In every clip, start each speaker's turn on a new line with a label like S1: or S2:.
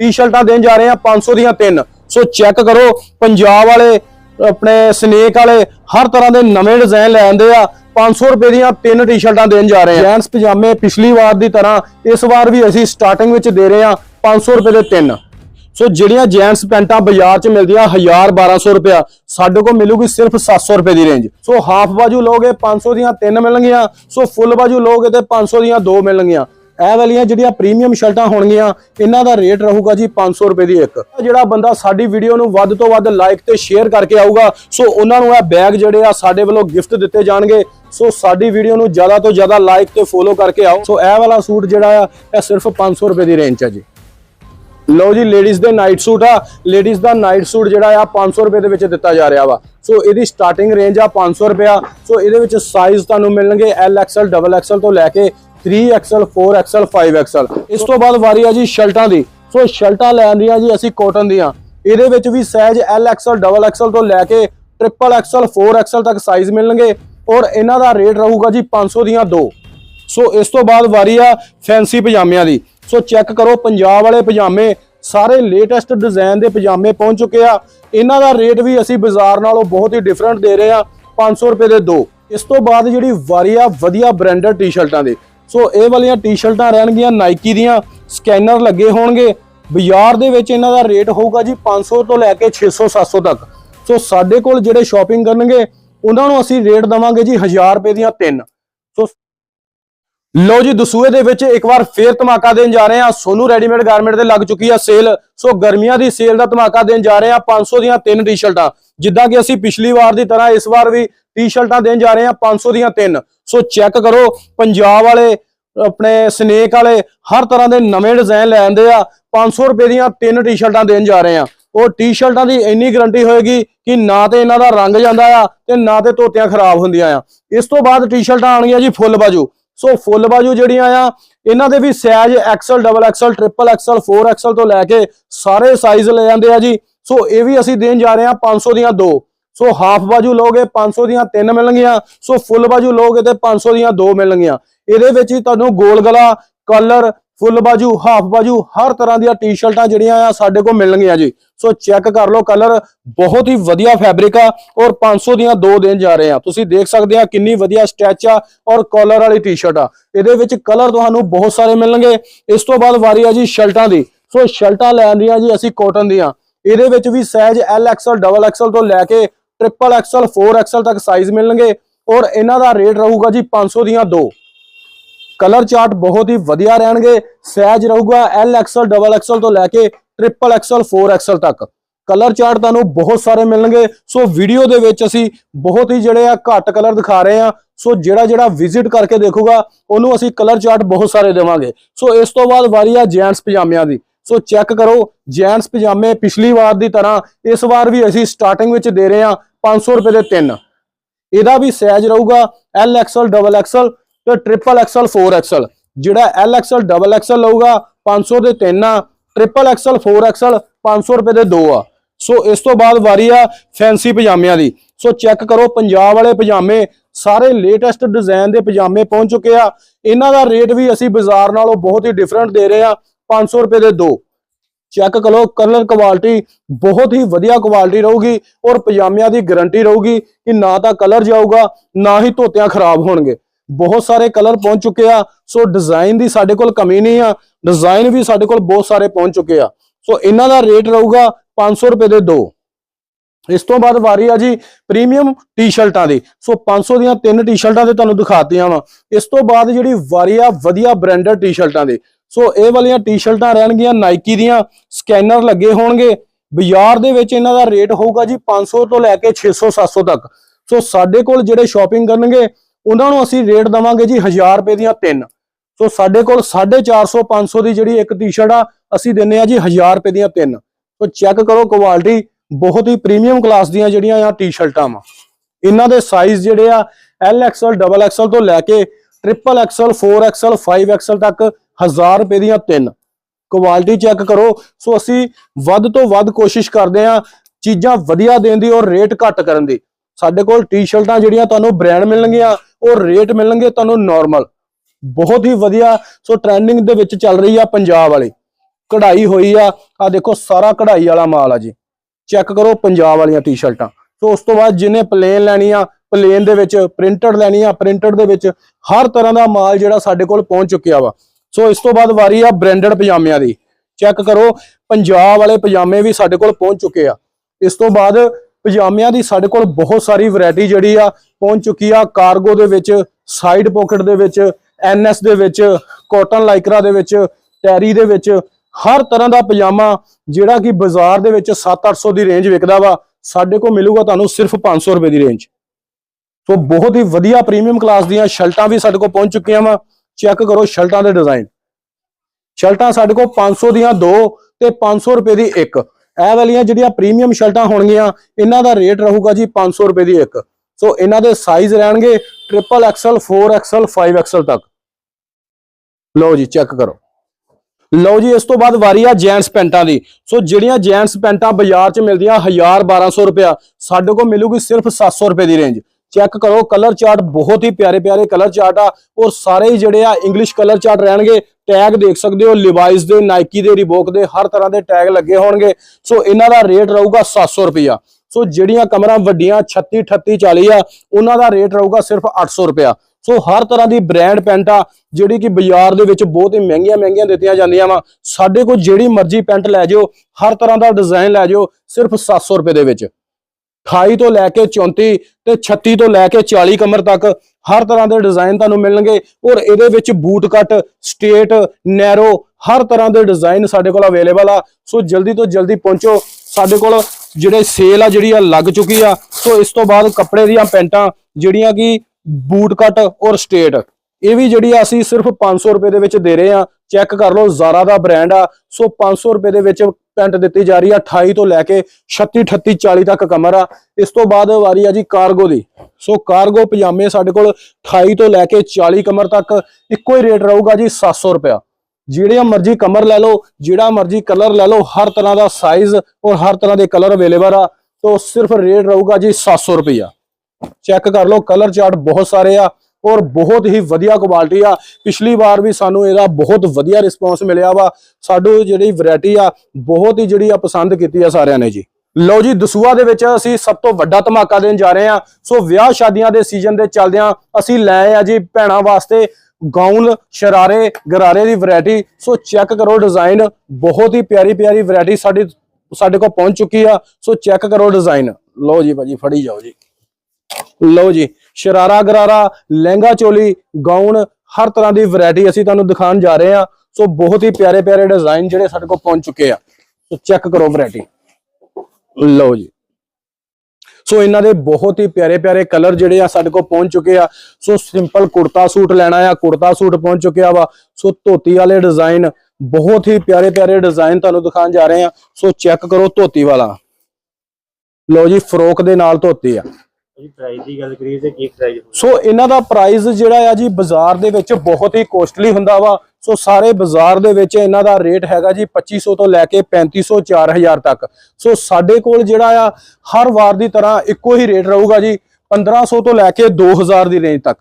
S1: ਟੀ-ਸ਼ਰਟਾਂ ਦੇਣ ਜਾ ਰਹੇ ਆ 500 ਦੀਆਂ ਤਿੰਨ। ਸੋ ਚੈੱਕ ਕਰੋ, ਪੰਜਾਬ ਵਾਲੇ, ਆਪਣੇ ਸਨੇਕ ਵਾਲੇ ਹਰ ਤਰ੍ਹਾਂ ਦੇ ਨਵੇਂ ਡਿਜ਼ਾਈਨ ਲੈ ਆਂਦੇ ਆ। 500 ਰੁਪਏ ਦੀਆਂ ਤਿੰਨ ਟੀ-ਸ਼ਰਟਾਂ ਦੇਣ ਜਾ ਰਹੇ ਆ ਜੈਂਟਸ ਪਜਾਮੇ ਪਿਛਲੀ ਵਾਰ ਦੀ ਤਰ੍ਹਾਂ, ਇਸ ਵਾਰ ਵੀ ਅਸੀਂ ਸਟਾਰਟਿੰਗ ਵਿੱਚ ਦੇ ਰਹੇ ਆ 500 ਰੁਪਏ ਦੇ ਤਿੰਨ। ਸੋ ਜਿਹੜੀਆਂ ਜੈਂਟਸ ਪੈਂਟਾਂ ਬਾਜ਼ਾਰ 'ਚ ਮਿਲਦੀਆਂ 1000 1200 ਰੁਪਿਆ ਸਾਡੇ ਕੋਲ ਮਿਲੂਗੀ ਸਿਰਫ 700 ਰੁਪਏ ਦੀ ਰੇਂਜ ਸੋ ਹਾਫ ਬਾਜੂ ਲੋਗੇ 500 ਦੀਆਂ ਤਿੰਨ ਮਿਲਣਗੀਆਂ। ਸੋ ਫੁੱਲ ਬਾਜੂ ਲੋਗੇ ਤੇ 500 ਦੀਆਂ ਦੋ ਮਿਲਣਗੀਆਂ। ਇਹ ਵਾਲੀਆਂ ਜਿਹੜੀਆਂ ਪ੍ਰੀਮੀਅਮ ਸ਼ਰਟਾਂ ਹੋਣਗੀਆਂ, ਇਹਨਾਂ ਦਾ ਰੇਟ ਰਹੂਗਾ ਜੀ 500 ਰੁਪਏ ਦੀ ਇੱਕ। ਜਿਹੜਾ ਬੰਦਾ ਸਾਡੀ ਵੀਡੀਓ ਨੂੰ ਵੱਧ ਤੋਂ ਵੱਧ ਲਾਈਕ ਤੇ ਸ਼ੇਅਰ ਕਰਕੇ ਆਊਗਾ, ਸੋ ਉਹਨਾਂ ਨੂੰ ਇਹ ਬੈਗ ਜਿਹੜੇ ਆ ਸਾਡੇ ਵੱਲੋਂ ਗਿਫਟ ਦਿੱਤੇ ਜਾਣਗੇ। ਸੋ ਸਾਡੀ ਵੀਡੀਓ ਨੂੰ ਜ਼ਿਆਦਾ ਤੋਂ ਜ਼ਿਆਦਾ ਲਾਈਕ ਤੇ ਫੋਲੋ ਕਰਕੇ ਆਓ। ਸੋ ਇਹ ਵਾਲਾ ਸੂਟ ਜਿਹੜਾ ਆ, ਇਹ ਸਿਰਫ 500 ਰੁਪਏ ਦੀ ਰੇਂਜ 'ਚ ਹੈ ਜੀ। ਲਓ ਜੀ ਲੇਡੀਜ਼ ਦੇ ਨਾਈਟ ਸੂਟ ਆ। ਲੇਡੀਜ਼ ਦਾ ਨਾਈਟ ਸੂਟ ਜਿਹੜਾ ਆ 500 ਰੁਪਏ ਦੇ ਵਿੱਚ ਦਿੱਤਾ ਜਾ ਰਿਹਾ ਵਾ। ਸੋ ਇਹਦੀ ਸਟਾਰਟਿੰਗ ਰੇਂਜ ਆ 500 ਰੁਪਿਆ ਸੋ ਇਹਦੇ ਵਿੱਚ ਸਾਈਜ਼ ਤੁਹਾਨੂੰ ਮਿਲਣਗੇ ਐਲ ਐਕਸਲ ਡਬਲ ਐਕਸਲ ਤੋਂ ਲੈ ਕੇ 3XL 4XL 5XL ਇਸ ਤੋਂ ਬਾਅਦ ਵਾਰੀ ਆ ਜੀ ਸ਼ਰਟਾਂ ਦੀ। ਸੋ ਸ਼ਰਟਾਂ ਲੈਣ ਦੀਆਂ ਜੀ ਅਸੀਂ ਕਾਟਨ ਦੀਆਂ। ਇਹਦੇ ਵਿੱਚ ਵੀ size L XL double XL ਤੋਂ ਲੈ ਕੇ ਟ੍ਰਿਪਲ ਐਕਸਲ 4XL ਤੱਕ ਸਾਈਜ਼ ਮਿਲਣਗੇ ਔਰ ਇਹਨਾਂ ਦਾ ਰੇਟ ਰਹੂਗਾ ਜੀ 500 ਦੀਆਂ ਦੋ। ਸੋ ਇਸ ਤੋਂ ਬਾਅਦ ਵਾਰੀ ਆ ਫੈਂਸੀ ਪਜਾਮਿਆਂ ਦੀ। ਸੋ ਚੈੱਕ ਕਰੋ, ਪੰਜਾਬ ਵਾਲੇ ਪਜਾਮੇ, ਸਾਰੇ ਲੇਟੈਸਟ ਡਿਜ਼ਾਈਨ ਦੇ ਪਜਾਮੇ ਪਹੁੰਚ ਚੁੱਕੇ ਆ। ਇਹਨਾਂ ਦਾ ਰੇਟ ਵੀ ਅਸੀਂ ਬਾਜ਼ਾਰ ਨਾਲੋਂ ਬਹੁਤ ਹੀ ਡਿਫਰੈਂਟ ਦੇ ਰਹੇ ਆ 500 ਰੁਪਏ ਦੇ ਦੋ। ਇਸ ਤੋਂ ਬਾਅਦ ਜਿਹੜੀ ਵਾਰੀ ਆ, ਵਧੀਆ ਬ੍ਰਾਂਡਡ ਟੀ-ਸ਼ਰਟਾਂ ਦੇ। ਸੋ ਇਹ ਵਾਲੀਆਂ ਟੀ-ਸ਼ਰਟਾਂ ਰਹਿਣਗੀਆਂ ਨਾਈਕੀ ਦੀਆਂ। ਸਕੈਨਰ ਲੱਗੇ ਹੋਣਗੇ। ਬਾਜ਼ਾਰ ਦੇ ਵਿੱਚ ਇਹਨਾਂ ਦਾ ਰੇਟ ਹੋਊਗਾ ਜੀ 500 ਤੋਂ ਲੈ ਕੇ 600 700 ਤੱਕ। ਸੋ ਸਾਡੇ ਕੋਲ ਜਿਹੜੇ ਸ਼ਾਪਿੰਗ ਕਰਨਗੇ, ਉਹਨਾਂ ਨੂੰ ਅਸੀਂ ਰੇਟ ਦਵਾਂਗੇ ਜੀ 1000 ਰੁਪਏ ਦੀਆਂ ਤਿੰਨ। ਸੋ ਲੋ ਜੀ ਦਸੂਏ ਦੇ ਵਿੱਚ ਇੱਕ ਵਾਰ ਫੇਰ ਧਮਾਕਾ ਦੇਣ ਜਾ ਰਹੇ ਹਾਂ। ਸੋਨੂ ਰੈਡੀਮੇਡ ਗਾਰਮੈਂਟ ਤੇ ਲੱਗ ਚੁੱਕੀ ਆ ਸੇਲ। ਸੋ ਗਰਮੀਆਂ ਦੀ ਸੇਲ ਦਾ ਧਮਾਕਾ ਦੇਣ ਜਾ ਰਹੇ ਹਾਂ 500 ਦੀਆਂ ਤਿੰਨ ਟੀ-ਸ਼ਰਟਾਂ। ਜਿੱਦਾਂ ਕਿ ਅਸੀਂ ਪਿਛਲੀ ਵਾਰ ਦੀ ਤਰ੍ਹਾਂ ਇਸ ਵਾਰ ਵੀ ਟੀ-ਸ਼ਰਟਾਂ ਦੇਣ ਜਾ ਰਹੇ ਹਾਂ 500 ਦੀਆਂ ਤਿੰਨ। ਸੋ ਚੈੱਕ ਕਰੋ, ਪੰਜਾਬ ਵਾਲੇ, ਆਪਣੇ ਸਨੇਕ ਵਾਲੇ, ਹਰ ਤਰ੍ਹਾਂ ਦੇ ਨਵੇਂ ਡਿਜ਼ਾਈਨ ਲੈ ਆਂਦੇ ਆ। 500 ਰੁਪਏ ਦੀਆਂ ਤਿੰਨ ਟੀ-ਸ਼ਰਟਾਂ ਦੇਣ ਜਾ ਰਹੇ ਆ ਉਹ ਟੀ-ਸ਼ਰਟਾਂ ਦੀ ਇੰਨੀ ਗਰੰਟੀ ਹੋਏਗੀ ਕਿ ਨਾ ਤੇ ਇਹਨਾਂ ਦਾ ਰੰਗ ਜਾਂਦਾ ਆ ਤੇ ਨਾ ਤੇ ਧੋਤਿਆਂ ਖਰਾਬ ਹੁੰਦੀਆਂ ਆ। ਇਸ ਤੋਂ ਬਾਅਦ ਟੀ-ਸ਼ਰਟਾਂ ਆਣਗੀਆਂ ਜੀ ਫੁੱਲ ਬਾਜੂ। ਸੋ ਫੁੱਲ ਬਾਜੂ ਜਿਹੜੀਆਂ ਆ, ਇਹਨਾਂ ਦੇ ਵੀ size XL double XL triple XL 4 XL ਤੋਂ ਲੈ ਕੇ ਸਾਰੇ ਸਾਈਜ਼ ਲੈ ਜਾਂਦੇ ਆ ਜੀ। ਸੋ ਇਹ ਵੀ ਅਸੀਂ ਦੇਣ ਜਾ ਰਹੇ ਹਾਂ 500 ਦੀਆਂ ਦੋ। ਸੋ ਹਾਫ ਬਾਜੂ ਲੋਗੇ 500 ਦੀਆਂ ਤਿੰਨ ਮਿਲਣਗੀਆਂ, ਸੋ ਫੁੱਲ ਬਾਜੂ ਲੋਗੇ ਤੇ 500 ਦੀਆਂ ਦੋ ਮਿਲਣਗੀਆਂ। ਇਹਦੇ ਵਿੱਚ ਹੀ ਤੁਹਾਨੂੰ ਗੋਲ ਗਲਾ ਕਲਰ ਫੁੱਲ ਬਾਜੂ ਹਾਫ ਬਾਜੂ, ਹਰ ਤਰ੍ਹਾਂ ਦੀਆਂ ਟੀ-ਸ਼ਰਟਾਂ ਜਿਹੜੀਆਂ ਆ ਸਾਡੇ ਕੋਲ ਮਿਲਣਗੀਆਂ ਜੀ। ਸੋ ਚੈੱਕ ਕਰ ਲਓ ਕਲਰ ਬਹੁਤ ਹੀ ਵਧੀਆ ਫੈਬਰਿਕ ਆ ਔਰ 500 ਦੀਆਂ ਦੋ ਦੇਣ ਜਾ ਰਹੇ ਆ। ਤੁਸੀਂ ਦੇਖ ਸਕਦੇ ਆ ਕਿੰਨੀ ਵਧੀਆ ਸਟੈਚ ਆ ਔਰ ਕਾਲਰ ਵਾਲੀ ਟੀ-ਸ਼ਰਟ ਆ। ਇਹਦੇ ਵਿੱਚ ਕਲਰ ਤੁਹਾਨੂੰ ਬਹੁਤ ਸਾਰੇ ਮਿਲਣਗੇ। ਇਸ ਤੋਂ ਬਾਅਦ ਵਾਰੀ ਆ ਜੀ ਸ਼ਰਟਾਂ ਦੀ। ਸੋ ਸ਼ਰਟਾਂ ਲੈਣ ਦੀਆਂ ਜੀ ਅਸੀਂ ਕਾਟਨ ਦੀਆਂ। ਇਹਦੇ ਵਿੱਚ ਵੀ size L XL double XL ਤੋਂ ਲੈ ਕੇ ਟ੍ਰਿਪਲ ਐਕਸਲ 4 ਐਕਸਲ ਤੱਕ ਸਾਈਜ਼ ਮਿਲਣਗੇ ਔਰ ਇਹਨਾਂ ਦਾ ਰੇਟ ਰਹੂਗਾ ਜੀ 500 ਦੀਆਂ ਦੋ। ਕਲਰ ਚਾਰਟ ਬਹੁਤ ਹੀ ਵਧੀਆ ਰਹਿਣਗੇ ਸਾਈਜ਼ ਰਹੂਗਾ ਐਲ ਐਕਸਲ ਡਬਲ ਐਕਸਲ ਤੋਂ ਲੈ ਕੇ ਟ੍ਰਿਪਲ ਐਕਸਲ 4 ਐਕਸਲ ਤੱਕ। ਕਲਰ ਚਾਰਟ ਤੁਹਾਨੂੰ ਬਹੁਤ ਸਾਰੇ ਮਿਲਣਗੇ, ਸੋ ਵੀਡੀਓ ਦੇ ਵਿੱਚ ਅਸੀਂ ਬਹੁਤ ਹੀ ਜਿਹੜੇ ਆ ਘੱਟ ਕਲਰ ਦਿਖਾ ਰਹੇ ਆ ਸੋ ਜਿਹੜਾ ਜਿਹੜਾ ਵਿਜ਼ਿਟ ਕਰਕੇ ਦੇਖੂਗਾ, ਉਹਨੂੰ ਅਸੀਂ ਕਲਰ ਚਾਰਟ ਬਹੁਤ ਸਾਰੇ ਦੇਵਾਂਗੇ। ਸੋ ਇਸ ਤੋਂ ਬਾਅਦ ਵਾਰੀ ਆ ਜੈਂਟਸ ਪਜਾਮਿਆਂ ਦੀ। ਸੋ ਚੈੱਕ ਕਰੋ ਜੈਂਟਸ ਪਜਾਮੇ ਪਿਛਲੀ ਵਾਰ ਦੀ ਤਰ੍ਹਾਂ, ਇਸ ਵਾਰ ਵੀ ਅਸੀਂ ਸਟਾਰਟਿੰਗ ਵਿੱਚ ਦੇ ਰਹੇ ਆ 500 ਰੁਪਏ ਦੇ ਤਿੰਨ। ਇਹਦਾ ਵੀ ਸਾਈਜ਼ ਰਹੂਗਾ ਐਲ ਐਕਸਲ ਡਬਲ ਐਕਸਲ ਤੇ ਟ੍ਰਿਪਲ ਐਕਸਲ 4 ਐਕਸਲ ਜਿਹੜਾ ਐਲ ਐਕਸਲ ਡਬਲ ਐਕਸਲ ਲਊਗਾ 500 ਦੇ ਤਿੰਨ ਆ। ਟ੍ਰਿਪਲ ਐਕਸਲ 4 ਐਕਸਲ 500 ਰੁਪਏ ਦੇ ਦੋ ਆ। ਸੋ ਇਸ ਤੋਂ ਬਾਅਦ ਵਾਰੀ ਆ ਫੈਂਸੀ ਪਜਾਮਿਆਂ ਦੀ। ਸੋ ਚੈੱਕ ਕਰੋ, ਪੰਜਾਬ ਵਾਲੇ ਪਜਾਮੇ, ਸਾਰੇ ਲੇਟੈਸਟ ਡਿਜ਼ਾਈਨ ਦੇ ਪਜਾਮੇ ਪਹੁੰਚ ਚੁੱਕੇ ਆ। ਇਹਨਾਂ ਦਾ ਰੇਟ ਵੀ ਅਸੀਂ ਬਾਜ਼ਾਰ ਨਾਲੋਂ ਬਹੁਤ ਹੀ ਡਿਫਰੈਂਟ ਦੇ ਰਹੇ ਆ 500 ਰੁਪਏ ਦੇ ਦੋ। ਚੈੱਕ ਕਰੋ ਕਲਰ ਕੁਆਲਿਟੀ ਬਹੁਤ ਹੀ ਵਧੀਆ ਕੁਆਲਿਟੀ ਰਹੂਗੀ ਔਰ ਪਜਾਮਿਆਂ ਦੀ ਗਾਰੰਟੀ ਰਹੂਗੀ ਕਿ ਨਾ ਤਾਂ ਕਲਰ ਜਾਊਗਾ, ਨਾ ਹੀ ਧੋਤਿਆਂ ਖਰਾਬ ਹੋਣਗੇ। ਬਹੁਤ ਸਾਰੇ ਕਲਰ ਪਹੁੰਚ ਚੁੱਕੇ ਆ, ਸੋ ਡਿਜ਼ਾਈਨ ਦੀ ਸਾਡੇ ਕੋਲ ਕਮੀ ਨਹੀਂ ਆ ਡਿਜ਼ਾਈਨ ਵੀ ਸਾਡੇ ਕੋਲ ਬਹੁਤ ਸਾਰੇ ਪਹੁੰਚ ਚੁੱਕੇ ਆ। ਸੋ ਇਹਨਾਂ ਦਾ ਰੇਟ ਰਹੂਗਾ 500 ਰੁਪਏ ਦੇ ਦੋ। ਇਸ ਤੋਂ ਬਾਅਦ ਵਾਰੀ ਆ ਜੀ ਪ੍ਰੀਮੀਅਮ ਟੀ-ਸ਼ਰਟਾਂ ਦੀ। ਸੋ 500 ਦੀਆਂ ਤਿੰਨ ਟੀ-ਸ਼ਰਟਾਂ ਤੇ ਤੁਹਾਨੂੰ ਦਿਖਾਤੀਆਂ ਵਾ। ਇਸ ਤੋਂ ਬਾਅਦ ਜਿਹੜੀ ਵਾਰੀ ਆ, ਵਧੀਆ ਬ੍ਰਾਂਡਡ ਟੀ-ਸ਼ਰਟਾਂ ਦੀ। ਸੋ ਇਹ ਵਾਲੀਆਂ ਟੀ-ਸ਼ਰਟਾਂ ਰਹਿਣਗੀਆਂ ਨਾਈਕੀ ਦੀਆਂ। ਸਕੈਨਰ ਲੱਗੇ ਹੋਣਗੇ। ਬਾਜ਼ਾਰ ਦੇ ਵਿੱਚ ਇਹਨਾਂ ਦਾ ਰੇਟ ਹੋਊਗਾ ਜੀ 500 ਤੋਂ ਲੈ ਕੇ 600 700 ਤੱਕ। ਸੋ ਸਾਡੇ ਕੋਲ ਜਿਹੜੇ ਸ਼ਾਪਿੰਗ ਕਰਨਗੇ, ਉਹਨਾਂ ਨੂੰ ਅਸੀਂ ਰੇਟ ਦਵਾਂਗੇ ਜੀ 1000 ਰੁਪਏ ਦੀਆਂ ਤਿੰਨ। ਸੋ ਸਾਡੇ ਕੋਲ 450 500 ਦੀ ਜਿਹੜੀ ਇੱਕ ਟੀ-ਸ਼ਰਟ ਆ, ਅਸੀਂ ਦਿੰਨੇ ਆ ਜੀ 1000 ਰੁਪਏ ਦੀਆਂ ਤਿੰਨ। ਸੋ ਚੈੱਕ ਕਰੋ ਕੁਆਲਿਟੀ ਬਹੁਤ ਹੀ ਪ੍ਰੀਮੀਅਮ ਕਲਾਸ ਦੀਆਂ ਜਿਹੜੀਆਂ ਆ ਟੀ-ਸ਼ਰਟਾਂ ਵਾ। ਇਹਨਾਂ ਦੇ ਸਾਈਜ਼ ਜਿਹੜੇ ਆ ਐਲ ਐਕਸਲ ਡਬਲ ਐਕਸਲ ਤੋਂ ਲੈ ਕੇ ਟ੍ਰਿਪਲ ਐਕਸਲ 4 ਐਕਸਲ 5 ਐਕਸਲ ਤੱਕ 1000 ਰੁਪਏ ਦੀਆਂ ਤਿੰਨ। ਕੁਆਲਿਟੀ ਚੈੱਕ ਕਰੋ। ਸੋ ਅਸੀਂ ਵੱਧ ਤੋਂ ਵੱਧ ਕੋਸ਼ਿਸ਼ ਕਰਦੇ ਆ ਚੀਜ਼ਾਂ ਵਧੀਆ ਦੇਣ ਦੀ ਔਰ ਰੇਟ ਘੱਟ ਕਰਨ ਦੀ। ਸਾਡੇ ਕੋਲ ਟੀ-ਸ਼ਰਟਾਂ ਜਿਹੜੀਆਂ ਤੁਹਾਨੂੰ ਬ੍ਰਾਂਡ ਮਿਲਣਗੀਆਂ ਔਰ ਰੇਟ ਮਿਲਣਗੇ ਤੁਹਾਨੂੰ ਨਾਰਮਲ ਬਹੁਤ ਹੀ ਵਧੀਆ। ਸੋ ਟ੍ਰੈਂਡਿੰਗ ਦੇ ਵਿੱਚ ਚੱਲ ਰਹੀ ਆ ਪੰਜਾਬ ਵਾਲੀ। ਕਢਾਈ ਹੋਈ ਆ। ਆ ਦੇਖੋ, ਸਾਰਾ ਕਢਾਈ ਵਾਲਾ ਮਾਲ ਆ ਜੀ। ਚੈੱਕ ਕਰੋ ਪੰਜਾਬ ਵਾਲੀਆਂ ਟੀ-ਸ਼ਰਟਾਂ ਸੋ ਉਸ ਤੋਂ ਬਾਅਦ ਜਿਹਨੇ ਪਲੇਨ ਲੈਣੀ ਆ ਪਲੇਨ ਦੇ ਵਿੱਚ ਪ੍ਰਿੰਟਡ ਲੈਣੀ ਆ ਪ੍ਰਿੰਟਡ ਦੇ ਵਿੱਚ ਹਰ ਤਰ੍ਹਾਂ ਦਾ ਮਾਲ ਜਿਹੜਾ ਸਾਡੇ ਕੋਲ ਪਹੁੰਚ ਚੁੱਕਿਆ ਵਾ। ਸੋ ਇਸ ਤੋਂ ਬਾਅਦ ਵਾਰੀ ਆ ਬ੍ਰਾਂਡਡ ਪਜਾਮਿਆਂ ਦੀ। ਚੈੱਕ ਕਰੋ, ਪੰਜਾਬ ਵਾਲੇ ਪਜਾਮੇ ਵੀ ਸਾਡੇ ਕੋਲ ਪਹੁੰਚ ਚੁੱਕੇ ਆ। ਇਸ ਤੋਂ ਬਾਅਦ ਪਜਾਮਿਆਂ ਦੀ ਸਾਡੇ ਕੋਲ ਬਹੁਤ ਸਾਰੀ ਵੈਰਾਈਟੀ ਜਿਹੜੀ ਆ ਪਹੁੰਚ ਚੁੱਕੀ ਆ। ਕਾਰਗੋ ਦੇ ਵਿੱਚ ਸਾਈਡ ਪਾਕਟ ਦੇ ਵਿੱਚ ਐਨਐਸ ਦੇ ਵਿੱਚ ਕਾਟਨ ਲਾਈਕਰਾ ਦੇ ਵਿੱਚ ਟੈਰੀ ਦੇ ਵਿੱਚ, ਹਰ ਤਰ੍ਹਾਂ ਦਾ ਪਜਾਮਾ ਜਿਹੜਾ ਕਿ ਬਾਜ਼ਾਰ ਦੇ ਵਿੱਚ 7-800 ਦੀ ਰੇਂਜ ਵਿਕਦਾ ਵਾ, ਸਾਡੇ ਕੋਲ ਮਿਲੂਗਾ ਤੁਹਾਨੂੰ ਸਿਰਫ 500 ਰੁਪਏ ਦੀ ਰੇਂਜ ਸੋ ਬਹੁਤ ਹੀ ਵਧੀਆ ਪ੍ਰੀਮੀਅਮ ਕਲਾਸ ਦੀਆਂ ਸ਼ਰਟਾਂ ਵੀ ਸਾਡੇ ਕੋਲ ਪਹੁੰਚ ਚੁੱਕੀਆਂ ਵਾ। ਚੈੱਕ ਕਰੋ ਸ਼ਰਟਾਂ ਦੇ ਡਿਜ਼ਾਈਨ। ਸ਼ਰਟਾਂ ਸਾਡੇ ਕੋਲ 500 ਦੀਆਂ ਦੋ ਤੇ 500 ਰੁਪਏ ਦੀ ਇੱਕ। ਇਹ ਵਾਲੀਆਂ ਜਿਹੜੀਆਂ ਪ੍ਰੀਮੀਅਮ ਸ਼ਰਟਾਂ ਹੋਣਗੀਆਂ, ਇਹਨਾਂ ਦਾ ਰੇਟ ਰਹੂਗਾ ਜੀ 500 ਰੁਪਏ ਦੀ ਇੱਕ। ਸੋ ਇਹਨਾਂ ਦੇ ਸਾਈਜ਼ ਰਹਿਣਗੇ ਟ੍ਰਿਪਲ ਐਕਸਲ 4 ਐਕਸਲ 5 ਐਕਸਲ ਤੱਕ। ਲਓ ਜੀ, ਚੈੱਕ ਕਰੋ। ਲਓ ਜੀ, ਇਸ ਤੋਂ ਬਾਅਦ ਵਾਰੀ ਆ ਜੈਂਟਸ ਪੈਂਟਾਂ ਦੀ। ਸੋ ਜਿਹੜੀਆਂ ਜੈਂਟਸ ਪੈਂਟਾਂ ਬਾਜ਼ਾਰ 'ਚ ਮਿਲਦੀਆਂ 1000 1200 ਰੁਪਿਆ ਸਾਡੇ ਕੋਲ ਮਿਲੂਗੀ ਸਿਰਫ 700 ਰੁਪਏ ਦੀ ਰੇਂਜ। ਚੈੱਕ ਕਰੋ ਕਲਰ ਚਾਰਟ ਬਹੁਤ ਹੀ ਪਿਆਰੇ ਪਿਆਰੇ ਕਲਰ ਚਾਰਟ ਆ ਔਰ ਸਾਰੇ ਹੀ ਜਿਹੜੇ ਆ ਇੰਗਲਿਸ਼ ਕਲਰ ਚਾਰਟ ਰਹਿਣਗੇ। ਟੈਗ ਦੇਖ ਸਕਦੇ ਹੋ ਲਿਵਾਈਸ ਦੇ ਨਾਈਕੀ ਦੇ ਰਿਬੋਕ ਦੇ, ਹਰ ਤਰ੍ਹਾਂ ਦੇ ਟੈਗ ਲੱਗੇ ਹੋਣਗੇ। ਸੋ ਇਹਨਾਂ ਦਾ ਰੇਟ ਰਹੂਗਾ 700 ਰੁਪਿਆ ਸੋ ਜਿਹੜੀਆਂ ਕਮਰਾਂ ਵੱਡੀਆਂ 36 38 40 ਆ, ਉਹਨਾਂ ਦਾ ਰੇਟ ਰਹੂਗਾ ਸਿਰਫ 800 ਰੁਪਿਆ ਸੋ ਹਰ ਤਰ੍ਹਾਂ ਦੀ ਬ੍ਰਾਂਡ ਪੈਂਟ ਆ, ਜਿਹੜੀ ਕਿ ਬਾਜ਼ਾਰ ਦੇ ਵਿੱਚ ਬਹੁਤ ਹੀ ਮਹਿੰਗੀਆਂ ਮਹਿੰਗੀਆਂ ਦਿੱਤੀਆਂ ਜਾਂਦੀਆਂ ਵਾ। ਸਾਡੇ ਕੋਲ ਜਿਹੜੀ ਮਰਜ਼ੀ ਪੈਂਟ ਲੈ ਜਾਓ ਹਰ ਤਰ੍ਹਾਂ ਦਾ ਡਿਜ਼ਾਈਨ ਲੈ ਜਾਓ ਸਿਰਫ 700 ਰੁਪਏ ਦੇ ਵਿੱਚ। 28 ਤੋਂ ਲੈ ਕੇ 34 ਤੇ 36 ਤੋਂ ਲੈ ਕੇ 40 ਕਮਰ ਤੱਕ ਹਰ ਤਰ੍ਹਾਂ ਦੇ ਡਿਜ਼ਾਈਨ ਤੁਹਾਨੂੰ ਮਿਲਣਗੇ। ਔਰ ਇਹਦੇ ਵਿੱਚ ਬੂਟ ਕੱਟ ਸਟੇਟ ਨੈਰੋ ਹਰ ਤਰ੍ਹਾਂ ਦੇ ਡਿਜ਼ਾਈਨ ਸਾਡੇ ਕੋਲ ਅਵੇਲੇਬਲ ਆ। ਸੋ ਜਲਦੀ ਤੋਂ ਜਲਦੀ ਪਹੁੰਚੋ। ਸਾਡੇ ਕੋਲ ਜਿਹੜੇ ਸੇਲ ਆ, ਜਿਹੜੀ ਆ ਲੱਗ ਚੁੱਕੀ ਆ। ਸੋ ਇਸ ਤੋਂ ਬਾਅਦ ਕੱਪੜੇ ਦੀਆਂ ਪੈਂਟਾਂ, ਜਿਹੜੀਆਂ ਕਿ ਬੂਟ ਕੱਟ ਔਰ ਸਟੇਟ ਇਹ ਵੀ ਜਿਹੜੀ ਆ ਅਸੀਂ ਸਿਰਫ 500 ਰੁਪਏ ਦੇ ਵਿੱਚ ਦੇ ਰਹੇ ਆ। ਚੈੱਕ ਕਰ ਲਓ ਜ਼ਾਰਾ ਦਾ ਬ੍ਰਾਂਡ ਆ। ਸੋ 500 ਰੁਪਏ ਦੇ ਵਿੱਚ ਪੈਂਟ ਦਿੱਤੀ ਜਾ ਰਹੀ ਆ 28 ਤੋਂ ਲੈ ਕੇ 36 38 40 ਤੱਕ ਕਮਰ ਆ। ਇਸ ਤੋਂ ਬਾਅਦ ਵਾਰੀ ਆ ਜੀ ਕਾਰਗੋ ਦੀ। ਸੋ ਕਾਰਗੋ ਪਜਾਮੇ ਸਾਡੇ ਕੋਲ 28 ਤੋਂ ਲੈ ਕੇ 40 ਕਮਰ ਤੱਕ, ਇੱਕੋ ਹੀ ਰੇਟ ਰਹੂਗਾ ਜੀ 700 ਰੁਪਿਆ ਜਿਹੜੀਆਂ ਮਰਜ਼ੀ ਕਮਰ ਲੈ ਲਓ, ਜਿਹੜਾ ਮਰਜ਼ੀ ਕਲਰ ਲੈ ਲਓ, ਹਰ ਤਰ੍ਹਾਂ ਦਾ ਸਾਈਜ਼ ਔਰ ਹਰ ਤਰ੍ਹਾਂ ਦੇ ਕਲਰ ਅਵੇਲੇਬਲ ਆ। ਤੋਂ ਸਿਰਫ ਰੇਟ ਰਹੂਗਾ ਜੀ 700 ਰੁਪਿਆ ਚੈੱਕ ਕਰ ਲਓ ਕਲਰ ਚਾਰਟ ਬਹੁਤ ਸਾਰੇ ਆ। ਔਰ ਬਹੁਤ ਹੀ ਵਧੀਆ ਕੁਆਲਿਟੀ ਆ। ਪਿਛਲੀ ਵਾਰ ਵੀ ਸਾਨੂੰ ਇਹਦਾ ਬਹੁਤ ਵਧੀਆ ਰਿਸਪੌਂਸ ਮਿਲਿਆ ਵਾ। ਸਾਡੂ ਜਿਹੜੀ ਵੈਰਾਈਟੀ ਆ, ਬਹੁਤ ਹੀ ਜਿਹੜੀ ਆ ਪਸੰਦ ਕੀਤੀ ਆ ਸਾਰਿਆਂ ਨੇ ਜੀ। ਲਓ ਜੀ ਦਸੂਆ ਦੇ ਵਿੱਚ ਅਸੀਂ ਸਭ ਤੋਂ ਵੱਡਾ ਧਮਾਕਾ ਦੇਣ ਜਾ ਰਹੇ ਹਾਂ। ਸੋ ਵਿਆਹ ਸ਼ਾਦੀਆਂ ਦੇ ਸੀਜ਼ਨ ਦੇ ਚੱਲਦਿਆਂ ਅਸੀਂ ਲੈ ਆ ਜੀ ਭੈਣਾਂ ਵਾਸਤੇ ਗਾਊਨ ਸ਼ਰਾਰੇ, ਗਰਾਰੇ ਦੀ ਵੈਰਾਈਟੀ ਸੋ ਚੈੱਕ ਕਰੋ ਡਿਜ਼ਾਈਨ ਬਹੁਤ ਹੀ ਪਿਆਰੀ ਪਿਆਰੀ ਵੈਰਾਈਟੀ ਸਾਡੇ ਸਾਡੇ ਕੋਲ ਪਹੁੰਚ ਚੁੱਕੀ ਆ। ਸੋ ਚੈੱਕ ਕਰੋ ਡਿਜ਼ਾਈਨ ਲਓ ਜੀ ਭਾਜੀ, ਫੜੀ ਜਾਓ ਜੀ। ਲਓ ਜੀ ਸ਼ਰਾਰਾ ਗਰਾਰਾ, ਲਹਿੰਗਾ ਚੋਲੀ, ਗਾਊਨ, ਹਰ ਤਰ੍ਹਾਂ ਦੀ ਵੈਰਾਈਟੀ ਅਸੀਂ ਤੁਹਾਨੂੰ ਦਿਖਾਉਣ ਜਾ ਰਹੇ ਹਾਂ। ਸੋ ਬਹੁਤ ਹੀ ਪਿਆਰੇ ਪਿਆਰੇ ਡਿਜ਼ਾਈਨ ਜਿਹੜੇ ਸਾਡੇ ਕੋਲ ਪਹੁੰਚ ਚੁੱਕੇ ਆ। ਸੋ ਚੈੱਕ ਕਰੋ ਵੈਰਾਈਟੀ ਲਓ ਜੀ। ਸੋ ਇਹਨਾਂ ਦੇ ਬਹੁਤ ਹੀ ਪਿਆਰੇ ਪਿਆਰੇ ਕਲਰ ਜਿਹੜੇ ਆ ਸਾਡੇ ਕੋਲ ਪਹੁੰਚ ਚੁੱਕੇ ਆ। ਸੋ ਸਿੰਪਲ ਕੁੜਤਾ ਸੂਟ ਲੈਣਾ ਆ, ਕੁੜਤਾ ਸੂਟ ਪਹੁੰਚ ਚੁੱਕਿਆ ਵਾ। ਸੋ ਧੋਤੀ ਵਾਲੇ ਡਿਜ਼ਾਈਨ ਬਹੁਤ ਹੀ ਪਿਆਰੇ ਪਿਆਰੇ ਡਿਜ਼ਾਈਨ ਤੁਹਾਨੂੰ ਦਿਖਾਉਣ ਜਾ ਰਹੇ ਆ। ਸੋ ਚੈੱਕ ਕਰੋ ਧੋਤੀ ਵਾਲਾ। ਲਓ ਜੀ ਫਰੋਕ ਦੇ ਨਾਲ ਧੋਤੀ ਆ।
S2: ਜੀ ਪ੍ਰਾਈਸ ਦੀ ਗੱਲ ਕਰੀਏ ਤੇ ਕੀ ਪ੍ਰਾਈਸ
S1: ਸੋ ਇਹਨਾਂ ਦਾ ਪ੍ਰਾਈਸ ਜਿਹੜਾ ਆ ਜੀ ਬਾਜ਼ਾਰ ਦੇ ਵਿੱਚ ਬਹੁਤ ਹੀ ਕੋਸਟਲੀ ਹੁੰਦਾ ਵਾ। ਸੋ ਸਾਰੇ ਬਾਜ਼ਾਰ ਦੇ ਵਿੱਚ ਇਹਨਾਂ ਦਾ ਰੇਟ ਹੈਗਾ ਜੀ 2500 ਤੋਂ ਲੈ ਕੇ 3500 4000 ਤੱਕ। ਸੋ ਸਾਡੇ ਕੋਲ ਜਿਹੜਾ ਆ, ਹਰ ਵਾਰ ਦੀ ਤਰ੍ਹਾਂ ਇੱਕੋ ਹੀ ਰੇਟ ਰਹੂਗਾ ਜੀ 1500 ਤੋਂ ਲੈ ਕੇ 2000 ਦੀ ਰੇਂਜ ਤੱਕ।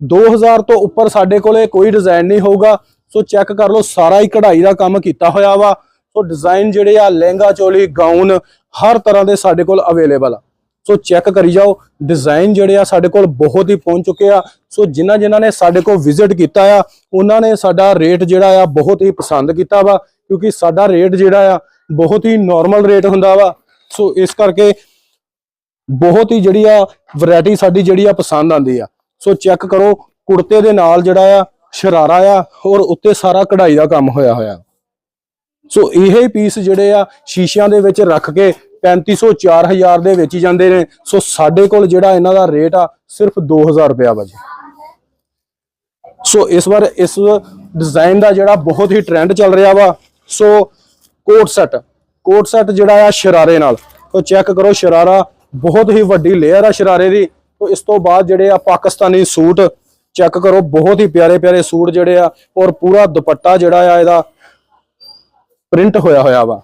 S1: 2000 ਤੋਂ ਉੱਪਰ ਸਾਡੇ ਕੋਲੇ ਕੋਈ ਡਿਜ਼ਾਈਨ ਨਹੀਂ ਹੋਊਗਾ। ਸੋ ਚੈੱਕ ਕਰ ਲਓ, ਸਾਰਾ ਹੀ ਕਢਾਈ ਦਾ ਕੰਮ ਕੀਤਾ ਹੋਇਆ ਵਾ। ਸੋ ਡਿਜ਼ਾਈਨ ਜਿਹੜੇ ਆ, ਲਹਿੰਗਾ, ਚੋਲੀ ਗਾਊਨ ਹਰ ਤਰ੍ਹਾਂ ਦੇ ਸਾਡੇ ਕੋਲ ਅਵੇਲੇਬਲ ਆ। ਸੋ ਚੈੱਕ ਕਰੀ ਜਾਓ। ਡਿਜ਼ਾਈਨ ਜਿਹੜੇ ਆ ਸਾਡੇ ਕੋਲ ਬਹੁਤ ਹੀ ਪਹੁੰਚ ਚੁੱਕੇ ਆ। ਸੋ ਜਿਨ੍ਹਾਂ ਜਿਨ੍ਹਾਂ ਨੇ ਸਾਡੇ ਕੋਲ ਵਿਜ਼ਿਟ ਕੀਤਾ ਆ, ਉਹਨਾਂ ਨੇ ਸਾਡਾ ਰੇਟ ਜਿਹੜਾ ਆ ਬਹੁਤ ਹੀ ਪਸੰਦ ਕੀਤਾ ਵਾ, ਕਿਉਂਕਿ ਸਾਡਾ ਰੇਟ ਜਿਹੜਾ ਆ ਬਹੁਤ ਹੀ ਨਾਰਮਲ ਰੇਟ ਹੁੰਦਾ ਵਾ। ਸੋ ਇਸ ਕਰਕੇ ਬਹੁਤ ਹੀ ਜਿਹੜੀ ਆ ਵੈਰਾਈਟੀ ਸਾਡੀ ਜਿਹੜੀ ਆ ਪਸੰਦ ਆਂਦੀ ਆ। ਸੋ ਚੈੱਕ ਕਰੋ, ਕੁੜਤੇ ਦੇ ਨਾਲ ਜਿਹੜਾ ਆ ਸ਼ਰਾਰਾ ਆ, ਔਰ ਉੱਤੇ ਸਾਰਾ ਕਢਾਈ ਦਾ ਕੰਮ ਹੋਇਆ ਹੋਇਆ। ਸੋ ਇਹ ਪੀਸ ਜਿਹੜੇ ਆ ਸ਼ੀਸ਼ਿਆਂ ਦੇ ਵਿੱਚ ਰੱਖ ਕੇ 3500 4000 ਦੇ ਵੇਚੀ ਜਾਂਦੇ ਨੇ। ਸੋ ਸਾਡੇ ਕੋਲ ਜਿਹੜਾ ਇਹਨਾਂ ਦਾ ਰੇਟ ਆ, ਸਿਰਫ 2000 ਰੁਪਿਆ ਵਾ ਜੀ। ਸੋ ਇਸ ਵਾਰ ਇਸ ਡਿਜ਼ਾਈਨ ਦਾ ਜਿਹੜਾ ਬਹੁਤ ਹੀ ਟ੍ਰੈਂਡ ਚੱਲ ਰਿਹਾ ਵਾ। ਸੋ ਕੋਟ ਸੈਟ ਕੋਟ ਸੈਟ ਜਿਹੜਾ ਆ ਸ਼ਰਾਰੇ ਨਾਲ। ਸੋ ਚੈੱਕ ਕਰੋ ਸ਼ਰਾਰਾ, ਬਹੁਤ ਹੀ ਵੱਡੀ ਲੇਅਰ ਆ ਸ਼ਰਾਰੇ ਦੀ। ਸੋ ਇਸ ਤੋਂ ਬਾਅਦ ਜਿਹੜੇ ਆ ਪਾਕਿਸਤਾਨੀ ਸੂਟ ਚੈੱਕ ਕਰੋ, ਬਹੁਤ ਹੀ ਪਿਆਰੇ ਪਿਆਰੇ ਸੂਟ ਜਿਹੜੇ ਆ, ਔਰ ਪੂਰਾ ਦੁਪੱਟਾ ਜਿਹੜਾ ਆ ਇਹਦਾ ਪ੍ਰਿੰਟ ਹੋਇਆ ਹੋਇਆ ਵਾ।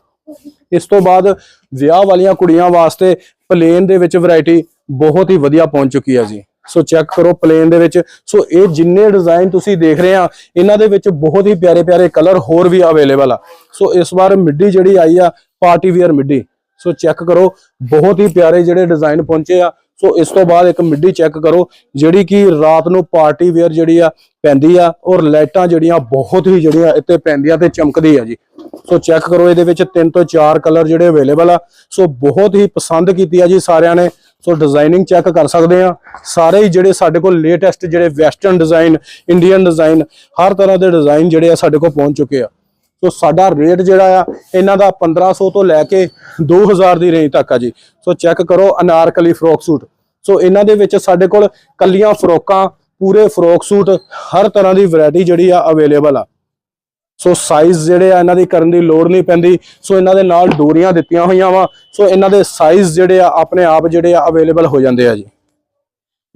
S1: ਇਸ ਤੋਂ ਬਾਅਦ ਵਿਆਹ ਵਾਲੀਆਂ ਕੁੜੀਆਂ ਵਾਸਤੇ ਪਲੇਨ ਦੇ ਵਿੱਚ ਵੈਰਾਈਟੀ ਬਹੁਤ ਹੀ ਵਧੀਆ ਪਹੁੰਚ ਚੁੱਕੀ ਆ ਜੀ। ਸੋ ਚੈੱਕ ਕਰੋ ਪਲੇਨ ਦੇ ਵਿੱਚ। ਸੋ ਇਹ ਜਿੰਨੇ ਡਿਜ਼ਾਈਨ ਤੁਸੀਂ ਦੇਖ ਰਹੇ ਆ, ਇਹਨਾਂ ਦੇ ਵਿੱਚ ਬਹੁਤ ਹੀ ਪਿਆਰੇ ਪਿਆਰੇ ਕਲਰ ਹੋਰ ਵੀ ਅਵੇਲੇਬਲ ਆ। ਸੋ ਇਸ ਵਾਰ ਮਿੱਡੀ ਜਿਹੜੀ ਆਈ ਆ party wear midi. So check ਕਰੋ, ਬਹੁਤ ਹੀ ਪਿਆਰੇ ਜਿਹੜੇ ਡਿਜ਼ਾਈਨ ਪਹੁੰਚੇ ਆ। ਸੋ ਇਸ ਤੋਂ ਬਾਅਦ ਇੱਕ ਮਿੱਡੀ ਚੈੱਕ ਕਰੋ, ਜਿਹੜੀ ਕਿ ਰਾਤ ਨੂੰ ਪਾਰਟੀ ਵੇਅਰ ਜਿਹੜੀ ਆ ਪੈਂਦੀ ਆ ਔਰ ਲਾਈਟਾਂ ਜਿਹੜੀਆਂ ਬਹੁਤ ਹੀ ਜਿਹੜੀਆਂ ਇੱਥੇ ਪੈਂਦੀਆਂ ਤੇ ਚਮਕਦੀ ਆ ਜੀ। ਸੋ ਚੈੱਕ ਕਰੋ, ਇਹਦੇ ਵਿੱਚ ਤਿੰਨ ਤੋਂ ਚਾਰ ਕਲਰ ਜਿਹੜੇ ਅਵੇਲੇਬਲ ਆ। ਸੋ ਬਹੁਤ ਹੀ ਪਸੰਦ ਕੀਤੀ ਆ ਜੀ ਸਾਰਿਆਂ ਨੇ। ਸੋ ਡਿਜ਼ਾਈਨਿੰਗ ਚੈੱਕ ਕਰ ਸਕਦੇ ਆ। ਸਾਰੇ ਹੀ ਜਿਹੜੇ ਸਾਡੇ ਕੋਲ ਲੇਟੈਸਟ ਜਿਹੜੇ ਵੈਸਟਰਨ ਡਿਜ਼ਾਈਨ ਇੰਡੀਅਨ ਡਿਜ਼ਾਈਨ ਹਰ ਤਰ੍ਹਾਂ ਦੇ ਡਿਜ਼ਾਈਨ ਜਿਹੜੇ ਆ ਸਾਡੇ ਕੋਲ ਪਹੁੰਚ ਚੁੱਕੇ ਆ। ਸੋ ਸਾਡਾ ਰੇਟ ਜਿਹੜਾ ਆ, ਇਹਨਾਂ ਦਾ 1500 ਤੋਂ ਲੈ ਕੇ 2000 ਦੀ ਰੇਂਜ ਤੱਕ ਆ ਜੀ। ਸੋ ਚੈੱਕ ਕਰੋ, ਅਨਾਰਕਲੀ ਫਰੋਕ ਸੂਟ ਸੋ ਇਹਨਾਂ ਦੇ ਵਿੱਚ ਸਾਡੇ ਕੋਲ ਕੱਲੀਆਂ ਫਰੋਕਾਂ ਪੂਰੇ ਫਰੋਕ ਸੂਟ ਹਰ ਤਰ੍ਹਾਂ ਦੀ ਵੈਰਾਈਟੀ ਜਿਹੜੀ ਆ ਅਵੇਲੇਬਲ ਆ। ਸੋ ਸਾਈਜ਼ ਜਿਹੜੇ ਆ, ਇਹਨਾਂ ਦੀ ਕਰਨ ਦੀ ਲੋੜ ਨਹੀਂ ਪੈਂਦੀ। ਸੋ ਇਹਨਾਂ ਦੇ ਨਾਲ ਡੋਰੀਆਂ ਦਿੱਤੀਆਂ ਹੋਈਆਂ ਵਾ। ਸੋ ਇਹਨਾਂ ਦੇ ਸਾਈਜ਼ ਜਿਹੜੇ ਆ, ਆਪਣੇ ਆਪ ਜਿਹੜੇ ਆ ਅਵੇਲੇਬਲ ਹੋ ਜਾਂਦੇ ਆ ਜੀ।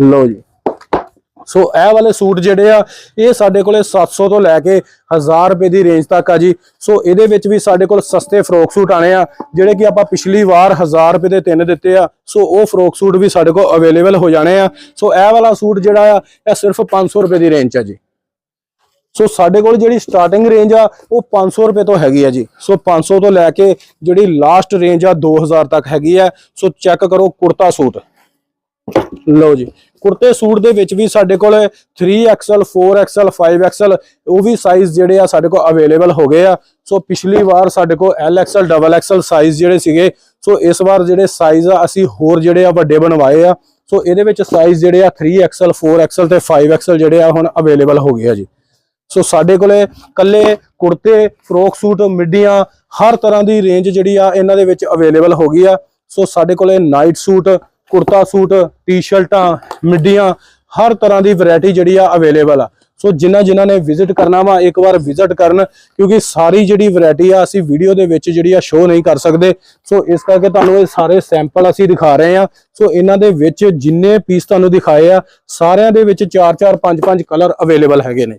S1: ਲਓ ਜੀ। ਸੋ ਇਹ ਵਾਲੇ ਸੂਟ ਜਿਹੜੇ ਆ, ਇਹ ਸਾਡੇ ਕੋਲੇ 700 ਤੋਂ ਲੈ ਕੇ 1000 ਰੁਪਏ ਦੀ ਰੇਂਜ ਤੱਕ ਆ ਜੀ। ਸੋ ਇਹਦੇ ਵਿੱਚ ਵੀ ਸਾਡੇ ਕੋਲ ਸਸਤੇ ਫਰੋਕ ਸੂਟ ਆਣੇ ਆ, ਜਿਹੜੇ ਕਿ ਆਪਾਂ ਪਿਛਲੀ ਵਾਰ 1000 ਰੁਪਏ ਦੇ ਤਿੰਨ ਦਿੱਤੇ ਆ। ਸੋ ਉਹ ਫਰੋਕ ਸੂਟ ਵੀ ਸਾਡੇ ਕੋਲ ਅਵੇਲੇਬਲ ਹੋ ਜਾਣੇ ਆ। ਸੋ ਇਹ ਵਾਲਾ ਸੂਟ ਜਿਹੜਾ ਆ, ਇਹ ਸਿਰਫ 500 ਰੁਪਏ ਦੀ ਰੇਂਜ ਆ ਜੀ। ਸੋ ਸਾਡੇ ਕੋਲ ਜਿਹੜੀ ਸਟਾਰਟਿੰਗ ਰੇਂਜ ਆ, ਉਹ 500 ਰੁਪਏ ਤੋਂ ਹੈਗੀ ਆ ਜੀ। ਸੋ 500 ਤੋਂ ਲੈ ਕੇ ਜਿਹੜੀ ਲਾਸਟ ਰੇਂਜ ਆ 2000 ਤੱਕ ਹੈਗੀ ਆ। ਸੋ ਚੈੱਕ ਕਰੋ ਕੁੜਤਾ ਸੂਟ। ਲਓ ਜੀ, ਕੁੜਤੇ ਸੂਟ ਦੇ ਵਿੱਚ ਵੀ ਸਾਡੇ ਕੋਲ 3XL 4XL 5XL ਉਹ ਵੀ ਸਾਈਜ਼ ਜਿਹੜੇ ਆ ਸਾਡੇ ਕੋਲ ਅਵੇਲੇਬਲ ਹੋ ਗਏ ਆ। ਸੋ ਪਿਛਲੀ ਵਾਰ ਸਾਡੇ ਕੋਲ LXL XXL ਸਾਈਜ਼ ਜਿਹੜੇ ਸੀਗੇ, ਸੋ ਇਸ ਵਾਰ ਜਿਹੜੇ ਸਾਈਜ਼ ਆ, ਅਸੀਂ ਹੋਰ ਜਿਹੜੇ ਆ ਵੱਡੇ ਬਣਵਾਏ ਆ। ਸੋ ਇਹਦੇ ਵਿੱਚ ਸਾਈਜ਼ ਜਿਹੜੇ ਆ 3XL 4XL ਤੇ 5XL ਜਿਹੜੇ ਆ ਹੁਣ ਅਵੇਲੇਬਲ ਹੋ ਗਏ ਆ ਜੀ। ਸੋ ਸਾਡੇ ਕੋਲੇ ਕੱਲੇ ਕੁੜਤੇ ਫਰੋਕ ਸੂਟ ਮਿੱਡੀਆਂ, ਹਰ ਤਰ੍ਹਾਂ ਦੀ ਰੇਂਜ ਜਿਹੜੀ ਆ ਇਹਨਾਂ ਦੇ ਵਿੱਚ ਅਵੇਲੇਬਲ ਹੋ ਗਈ ਆ। ਸੋ ਸਾਡੇ ਕੋਲੇ ਨਾਈਟ ਸੂਟ ਕੁੜਤਾ ਸੂਟ ਟੀ-ਸ਼ਰਟਾਂ ਮਿੱਡੀਆਂ, ਹਰ ਤਰ੍ਹਾਂ ਦੀ ਵੈਰਾਈਟੀ ਜਿਹੜੀ ਆ ਅਵੇਲੇਬਲ ਆ। ਸੋ ਜਿਨ੍ਹਾਂ ਜਿਨ੍ਹਾਂ ਨੇ ਵਿਜ਼ਿਟ ਕਰਨਾ ਵਾ, ਇੱਕ ਵਾਰ ਵਿਜ਼ਿਟ ਕਰਨ, ਕਿਉਂਕਿ ਸਾਰੀ ਜਿਹੜੀ ਵੈਰਾਈਟੀ ਆ, ਅਸੀਂ ਵੀਡੀਓ ਦੇ ਵਿੱਚ ਜਿਹੜੀ ਆ ਸ਼ੋਅ ਨਹੀਂ ਕਰ ਸਕਦੇ। ਸੋ ਇਸ ਕਰਕੇ ਤੁਹਾਨੂੰ ਇਹ ਸਾਰੇ ਸੈਂਪਲ ਅਸੀਂ ਦਿਖਾ ਰਹੇ ਆ। ਸੋ ਇਹਨਾਂ ਦੇ ਵਿੱਚ ਜਿੰਨੇ ਪੀਸ ਤੁਹਾਨੂੰ ਦਿਖਾਏ ਆ, ਸਾਰਿਆਂ ਦੇ ਵਿੱਚ 4-4 5-5 ਕਲਰ ਅਵੇਲੇਬਲ ਹੈਗੇ ਨੇ।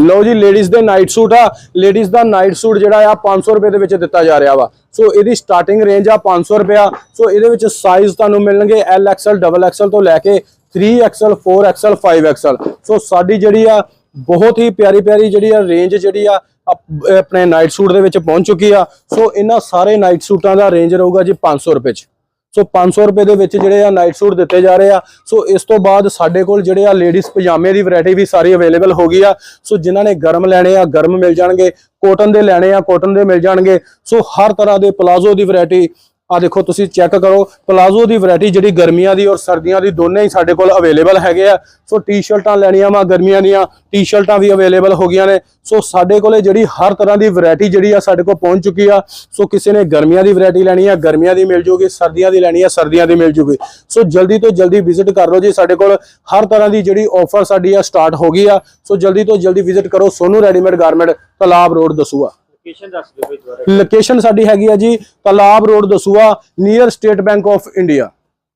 S1: ਲਓ ਜੀ ਲੇਡੀਜ਼ ਦੇ ਨਾਈਟ ਸੂਟ ਆ। ਲੇਡੀਜ਼ ਦਾ ਨਾਈਟ ਸੂਟ ਜਿਹੜਾ ਆ 500 ਰੁਪਏ ਦੇ ਵਿੱਚ ਦਿੱਤਾ ਜਾ ਰਿਹਾ ਵਾ। ਸੋ ਇਹਦੀ ਸਟਾਰਟਿੰਗ ਰੇਂਜ ਆ 500 ਰੁਪਿਆ ਸੋ ਇਹਦੇ ਵਿੱਚ ਸਾਈਜ਼ ਤੁਹਾਨੂੰ ਮਿਲਣਗੇ LXL XXL ਤੋਂ ਲੈ ਕੇ 3XL 4XL 5XL ਸੋ ਸਾਡੀ ਜਿਹੜੀ ਆ, ਬਹੁਤ ਹੀ ਪਿਆਰੀ ਪਿਆਰੀ ਜਿਹੜੀ ਆ ਰੇਂਜ ਜਿਹੜੀ ਆ ਅਪ- ਆਪਣੇ ਨਾਈਟ ਸੂਟ ਦੇ ਵਿੱਚ ਪਹੁੰਚ ਚੁੱਕੀ ਆ। ਸੋ ਇਹਨਾਂ ਸਾਰੇ ਨਾਈਟ ਸੂਟਾਂ ਦਾ ਰੇਂਜ ਰਹੂਗਾ ਜੀ 500 ਰੁਪਏ ਚ। ਸੋ 500 ਰੁਪਏ ਦੇ ਵਿੱਚ ਜਿਹੜੇ ਆ ਨਾਈਟ ਸੂਟ ਦਿੱਤੇ ਜਾ ਰਹੇ ਆ। ਸੋ ਇਸ ਤੋਂ ਬਾਅਦ ਸਾਡੇ ਕੋਲ ਜਿਹੜੇ ਆ ਲੇਡੀਜ਼ ਪਜਾਮੇ ਦੀ ਵੈਰਾਈਟੀ ਵੀ ਸਾਰੀ ਅਵੇਲੇਬਲ ਹੋ ਗਈ ਆ। ਸੋ ਜਿਨ੍ਹਾਂ ਨੇ ਗਰਮ ਲੈਣੇ ਆ, ਗਰਮ ਮਿਲ ਜਾਣਗੇ। ਕੋਟਨ ਦੇ ਲੈਣੇ ਆ ਕੋਟਨ ਦੇ ਮਿਲ ਜਾਣਗੇ। ਸੋ ਹਰ ਤਰ੍ਹਾਂ ਦੇ ਪਲਾਜ਼ੋ ਦੀ ਵੈਰਾਈਟੀ ਆ ਦੇਖੋ, ਤੁਸੀਂ ਚੈੱਕ ਕਰੋ ਪਲਾਜ਼ੋ ਦੀ ਵੈਰਾਈਟੀ ਜਿਹੜੀ ਗਰਮੀਆਂ ਦੀ ਔਰ ਸਰਦੀਆਂ ਦੀ ਦੋਨੇ ਹੀ ਸਾਡੇ ਕੋਲ ਅਵੇਲੇਬਲ ਹੈਗੇ ਆ। ਸੋ ਟੀ-ਸ਼ਰਟਾਂ ਲੈਣੀਆਂ ਵਾ ਗਰਮੀਆਂ ਦੀਆਂ ਟੀ-ਸ਼ਰਟਾਂ ਵੀ ਅਵੇਲੇਬਲ ਹੋ ਗਈਆਂ ਨੇ। ਸੋ ਸਾਡੇ ਕੋਲੇ ਜਿਹੜੀ ਹਰ ਤਰ੍ਹਾਂ ਦੀ ਵੈਰਾਈਟੀ ਜਿਹੜੀ ਆ ਸਾਡੇ ਕੋਲ ਪਹੁੰਚ ਚੁੱਕੀ ਆ। ਸੋ ਕਿਸੇ ਨੇ ਗਰਮੀਆਂ ਦੀ ਵੈਰਾਈਟੀ ਲੈਣੀ ਆ, ਗਰਮੀਆਂ ਦੀ ਮਿਲ ਜੂਗੀ, ਸਰਦੀਆਂ ਦੀ ਲੈਣੀ ਆ, ਸਰਦੀਆਂ ਦੀ ਮਿਲ ਜੂਗੀ। ਸੋ ਜਲਦੀ ਤੋਂ ਜਲਦੀ ਵਿਜ਼ਿਟ ਕਰ ਲਓ ਜੀ ਸਾਡੇ ਕੋਲ। ਹਰ ਤਰ੍ਹਾਂ ਦੀ ਜਿਹੜੀ ਆਫਰ ਸਾਡੀ ਆ ਸਟਾਰਟ ਹੋ ਗਈ ਆ। ਸੋ ਜਲਦੀ ਤੋਂ ਜਲਦੀ ਵਿਜ਼ਿਟ ਕਰੋ Sonu readymade garment Talab road Dasuya.
S2: Location ਦੱਸ ਦਿਓ ਭਾਈ ਦੁਬਾਰਾ।
S1: ਲੋਕੇਸ਼ਨ ਸਾਡੀ ਹੈਗੀ ਆ ਜੀ Talab road Dasuya near State Bank of India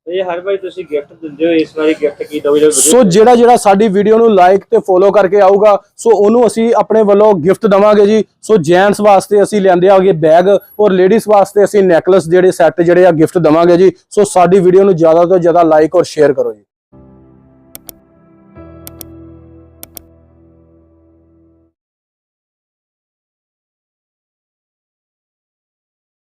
S2: ਇਹ ਹਰ ਵਾਰੀ ਤੁਸੀਂ ਗਿਫਟ ਦਿੰਦੇ ਹੋ ਇਸ ਵਾਰੀ ਗਿਫਟ ਕੀ ਦੋਗੇ
S1: ਸੋ ਜਿਹੜਾ ਜਿਹੜਾ ਸਾਡੀ ਵੀਡੀਓ ਨੂੰ ਲਾਈਕ ਤੇ ਫੋਲੋ ਕਰਕੇ ਆਊਗਾ ਸੋ ਉਹਨੂੰ ਅਸੀਂ ਆਪਣੇ ਵੱਲੋਂ ਗਿਫਟ ਦਵਾਂਗੇ ਜੀ। ਸੋ ਜੈਂਟਸ ਵਾਸਤੇ ਅਸੀਂ ਲੈਂਦੇ ਆਗੇ ਬੈਗ ਔਰ ਲੇਡੀਜ਼ ਵਾਸਤੇ ਅਸੀਂ ਨੈਕਲਸ ਜਿਹੜੇ ਸੈੱਟ ਜਿਹੜੇ ਆ ਗਿਫਟ ਦਵਾਂਗੇ ਜੀ। ਸੋ ਸਾਡੀ ਵੀਡੀਓ ਨੂੰ ਜ਼ਿਆਦਾ ਤੋਂ ਜ਼ਿਆਦਾ ਲਾਈਕ ਔਰ ਸ਼ੇਅਰ ਕਰੋ ਜੀ।